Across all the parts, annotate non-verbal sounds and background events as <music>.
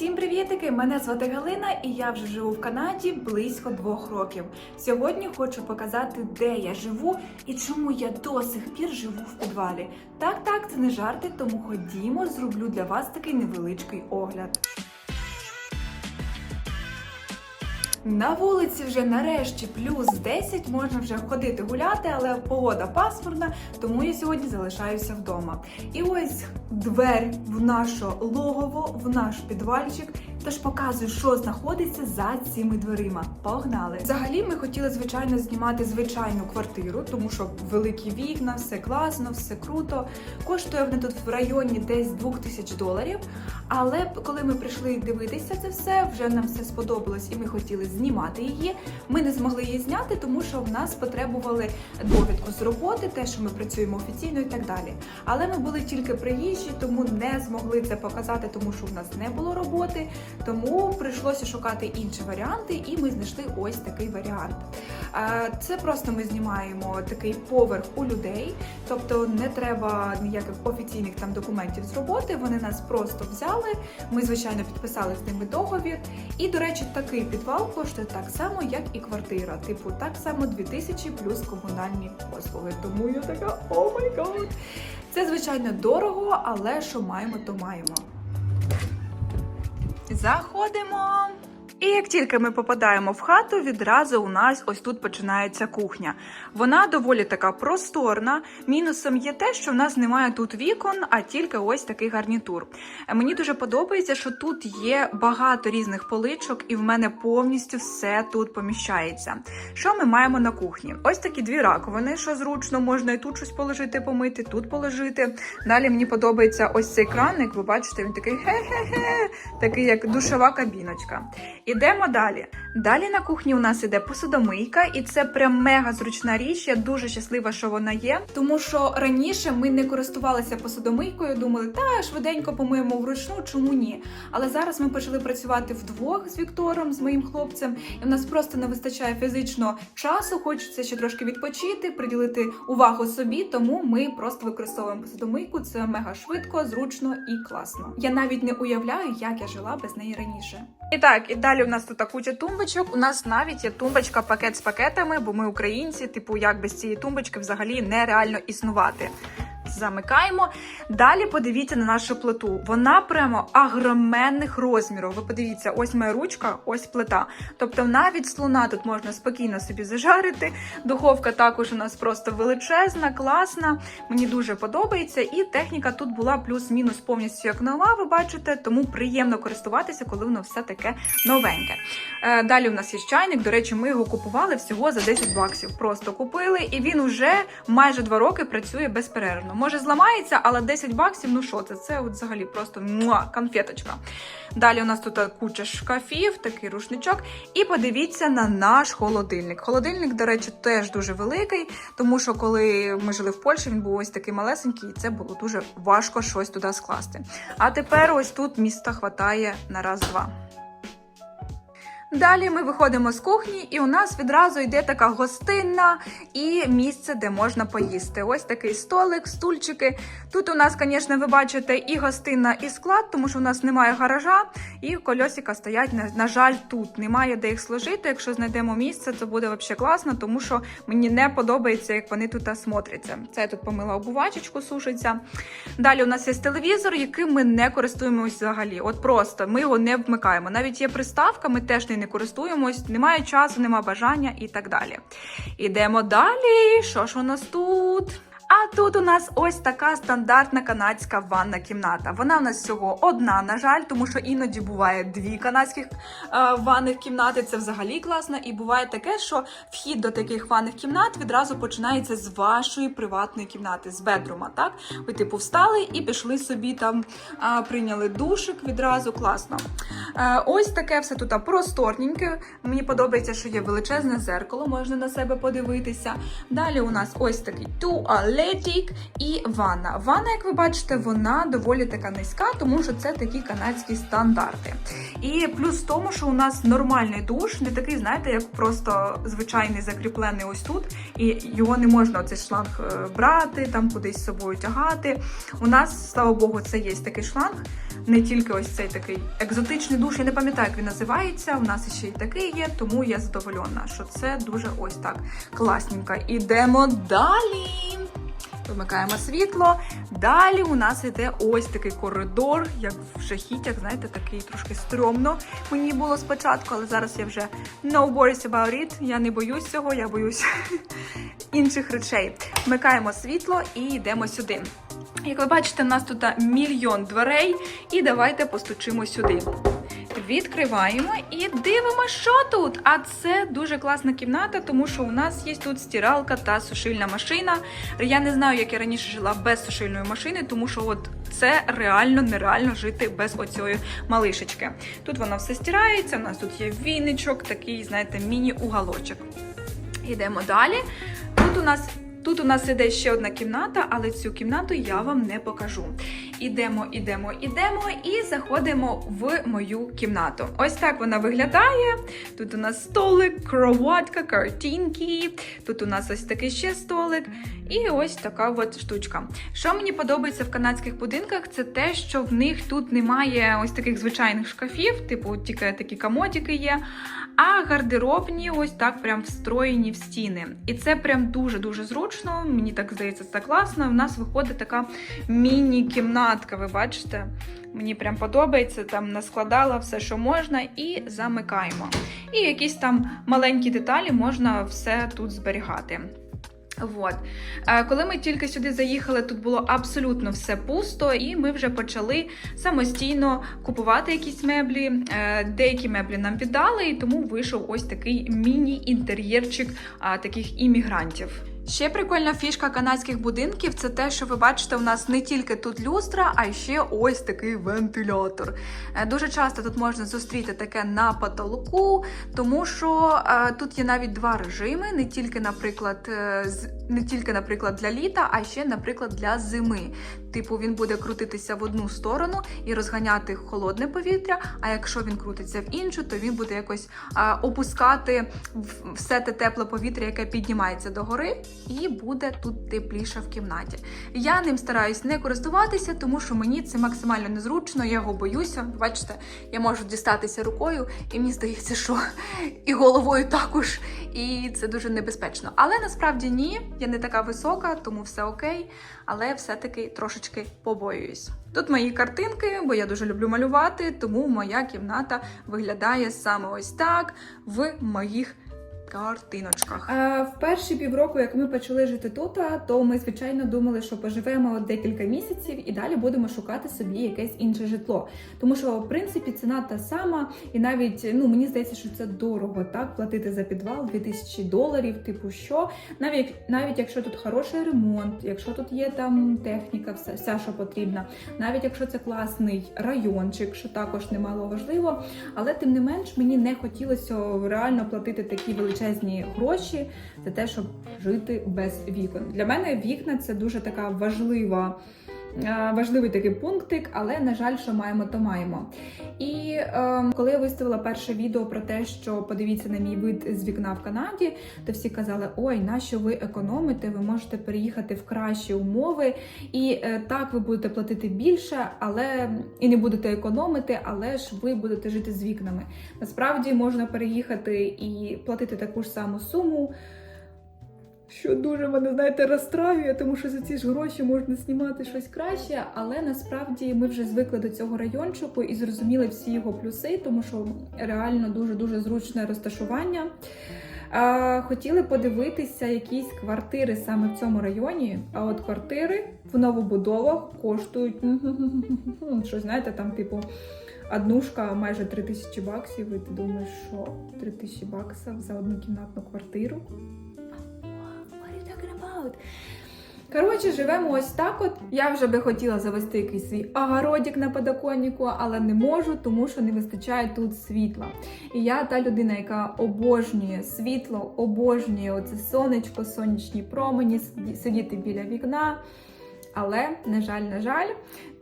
Всім привітики! Мене звати Галина і я вже живу в Канаді близько двох років. Сьогодні хочу показати, де я живу і чому я до сих пір живу в підвалі. Так, так, це не жарти, тому ходімо, зроблю для вас такий невеличкий огляд. На вулиці вже нарешті плюс 10, можна вже ходити гуляти, але погода пасмурна, тому я сьогодні залишаюся вдома. І ось двері в наше логово, в наш підвальчик. Тож показую, що знаходиться за цими дверима. Погнали! Взагалі, ми хотіли звичайно знімати звичайну квартиру, тому що великі вікна, все класно, все круто. Коштує вони тут в районі десь 2000 доларів. Але коли ми прийшли дивитися це все, вже нам все сподобалось, і ми хотіли знімати її. Ми не змогли її зняти, тому що в нас потребували довідку з роботи, те, що ми працюємо офіційно і так далі. Але ми були тільки приїжджі, тому не змогли це показати, тому що в нас не було роботи. Тому прийшлося шукати інші варіанти, і ми знайшли ось такий варіант. Е, Це просто ми знімаємо такий поверх у людей, тобто не треба ніяких офіційних там документів з роботи. Вони нас просто взяли. Ми, звичайно, підписали з ними договір. І, до речі, такий підвал коштує так само, як і квартира. Типу, так само 2000 плюс комунальні послуги. Тому я така, о май гад. Це звичайно дорого, але що маємо, то маємо. Заходимо. І як тільки ми попадаємо в хату, відразу у нас ось тут починається кухня. Вона доволі така просторна. Мінусом є те, що в нас немає тут вікон, а тільки ось такий гарнітур. Мені дуже подобається, що тут є багато різних поличок, і в мене повністю все тут поміщається. Що ми маємо на кухні? Ось такі дві раковини, що зручно, можна і тут щось положити, помити, тут положити. Далі мені подобається ось цей краник. Ви бачите, він такий хе-хе-хе, такий як душова кабіночка. Ідемо далі. Далі на кухні у нас іде посудомийка, і це прям мега зручна річ. Я дуже щаслива, що вона є. Тому що раніше ми не користувалися посудомийкою, думали, та швиденько помиємо вручну, чому ні? Але зараз ми почали працювати вдвох з Віктором, з моїм хлопцем, і в нас просто не вистачає фізично часу. Хочеться ще трошки відпочити, приділити увагу собі. Тому ми просто використовуємо посудомийку. Це мега швидко, зручно і класно. Я навіть не уявляю, як я жила без неї раніше. І так, і далі у нас тут куча тумбочок. У нас навіть є тумбочка пакет з пакетами, бо ми українці, типу, як без цієї тумбочки взагалі нереально існувати. Замикаємо. Далі подивіться на нашу плиту. Вона прямо агроменних розмірів. Ви подивіться, ось моя ручка, ось плита. Тобто навіть слона тут можна спокійно собі зажарити. Духовка також у нас просто величезна, класна. Мені дуже подобається. І техніка тут була плюс-мінус повністю як нова, ви бачите, тому приємно користуватися, коли воно все таке новеньке. Е, Далі у нас є чайник. До речі, ми його купували всього за 10 баксів. Просто купили, і він уже майже 2 роки працює безперервно. Може зламається, але 10 баксів, ну що це? Це от взагалі просто муа, конфеточка. Далі у нас тут куча шкафів, такий рушничок. І подивіться на наш холодильник. Холодильник, до речі, теж дуже великий, тому що коли ми жили в Польщі, він був ось такий малесенький, і це було дуже важко щось туди скласти. А тепер ось тут міста хватає на раз-два. Далі ми виходимо з кухні, і у нас відразу йде така гостинна і місце, де можна поїсти. Ось такий столик, стульчики. Тут у нас, звісно, ви бачите і гостинна, і склад, тому що у нас немає гаража, і кольосика стоять, на, жаль, тут. Немає де їх сложити. Якщо знайдемо місце, то буде взагалі класно, тому що мені не подобається, як вони тут смотряться. Це я тут помила обувачечку, сушиться. Далі у нас є телевізор, яким ми не користуємося взагалі. От просто ми його не вмикаємо. Навіть є приставка, ми теж нею не користуємось, немає часу, немає бажання і так далі. Ідемо далі. Що ж у нас тут? А тут у нас ось така стандартна канадська ванна кімната. Вона в нас всього одна, на жаль, тому що іноді буває дві канадських е, ванних кімнати. Це взагалі класно. І буває таке, що вхід до таких ванних кімнат відразу починається з вашої приватної кімнати, з бедрума. Так, ви типу встали і пішли собі там, е, прийняли душик відразу. Класно. Е, Ось таке все тут просторненьке. Мені подобається, що є величезне зеркало, можна на себе подивитися. Далі у нас ось такий туалетик і ванна. Ванна, як ви бачите, вона доволі така низька, тому що це такі канадські стандарти. І плюс в тому, що у нас нормальний душ, не такий, знаєте, як просто звичайний закріплений ось тут, і його не можна оцей шланг е, брати, там кудись з собою тягати. У нас, слава Богу, це є такий шланг. Не тільки ось цей такий екзотичний душ, я не пам'ятаю, як він називається. У нас ще й такий є, тому я задоволена, що це дуже ось так класненько. Ідемо далі. Вимикаємо світло. Далі у нас іде ось такий коридор, як в жахіттях, знаєте, такий трошки стрьомно мені було спочатку, але зараз я вже no worries about it. Я не боюсь цього, я боюсь <laughs> інших речей. Вмикаємо світло і йдемо сюди. Як ви бачите, у нас тут мільйон дверей, і давайте постучимо сюди. Відкриваємо і дивимося, що тут. А це дуже класна кімната, тому що у нас є тут стиралка та сушильна машина. Я не знаю, як я раніше жила без сушильної машини, тому що от це реально нереально жити без оцієї малишечки. Тут воно все стирається. У нас тут є віничок, такий, знаєте, міні-уголочок. Йдемо далі. Тут у нас. Тут у нас іде ще одна кімната, але цю кімнату я вам не покажу. Ідемо, ідемо, ідемо і заходимо в мою кімнату. Ось так вона виглядає. Тут у нас столик, кроватка, картинки. Тут у нас ось такий ще столик. І ось така от штучка. Що мені подобається в канадських будинках, це те, що в них тут немає ось таких звичайних шкафів, типу тільки такі комодики є. А гардеробні ось так прям встроєні в стіни. І це прям дуже-дуже зручно. Мені так здається, це класно. У нас виходить така міні-кімнатка, ви бачите? Мені прям подобається, там наскладала все, що можна, і замикаємо. І якісь там маленькі деталі можна все тут зберігати. Вот. Е, Коли ми тільки сюди заїхали, тут було абсолютно все пусто, і ми вже почали самостійно купувати якісь меблі. Е, Деякі меблі нам віддали, і тому вийшов ось такий міні-інтер'єрчик таких іммігрантів. Ще прикольна фішка канадських будинків це те, що ви бачите, у нас не тільки тут люстра, а ще ось такий вентилятор. Е, Дуже часто тут можна зустріти таке на потолку, тому що е, тут є навіть два режими: не тільки, наприклад, е, не тільки, наприклад, для літа, а ще, наприклад, для зими. Типу, він буде крутитися в одну сторону і розганяти холодне повітря. А якщо він крутиться в іншу, то він буде якось а, опускати все те тепле повітря, яке піднімається догори, і буде тут тепліше в кімнаті. Я ним стараюсь не користуватися, тому що мені це максимально незручно, я його боюся. Бачите, я можу дістатися рукою, і мені здається, що і головою також, і це дуже небезпечно. Але насправді ні, я не така висока, тому все окей. Але все-таки трошечки побоююсь. Тут мої картинки, бо я дуже люблю малювати, тому моя кімната виглядає саме ось так в моїх картиночках. А в перші півроку, як ми почали жити тут, то ми звичайно думали, що поживемо декілька місяців і далі будемо шукати собі якесь інше житло. Тому що, в принципі, ціна та сама, і навіть ну мені здається, що це дорого так платити за підвал 2000 доларів. Типу, що навіть навіть якщо тут хороший ремонт, якщо тут є там техніка, все, вся, що потрібна, навіть якщо це класний райончик, що також немало важливо, але тим не менш мені не хотілося реально платити такі величезні гроші за те, щоб жити без вікон. Для мене вікна це дуже така важлива. Е, Важливий такий пунктик, але на жаль, що маємо, то маємо. І е, коли я виставила перше відео про те, що подивіться на мій вид з вікна в Канаді, то всі казали: ой, нащо ви економите? Ви можете переїхати в кращі умови, і е, так ви будете платити більше, але і не будете економити, але ж ви будете жити з вікнами. Насправді можна переїхати і платити таку ж саму суму. Що дуже мене, знаєте, розстраює, тому що за ці ж гроші можна знімати щось краще. Але насправді ми вже звикли до цього райончику і зрозуміли всі його плюси, тому що реально дуже дуже зручне розташування. Хотіли подивитися якісь квартири саме в цьому районі. А от квартири в новобудовах коштують <laughs> щось, знаєте, там, типу, однушка майже 3 тисячі баксів. І ти думаєш, що 3 тисячі баксів за одну кімнатну квартиру? About? Коротше, живемо ось так. От я вже би хотіла завести якийсь свій огородик на подоконнику, але не можу, тому що не вистачає тут світла. І я та людина, яка обожнює світло, обожнює оце сонечко, сонячні промені, сидіти біля вікна. Але, на жаль, на жаль,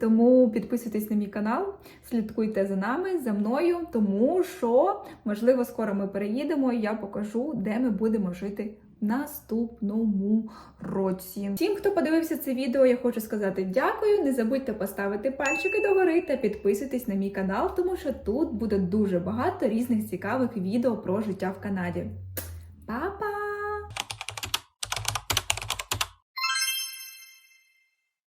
тому підписуйтесь на мій канал, слідкуйте за нами, за мною, тому що, можливо, скоро ми переїдемо і я покажу, де ми будемо жити наступному році. Всім, хто подивився це відео, я хочу сказати дякую. Не забудьте поставити пальчики догори та підписуйтесь на мій канал, тому що тут буде дуже багато різних цікавих відео про життя в Канаді.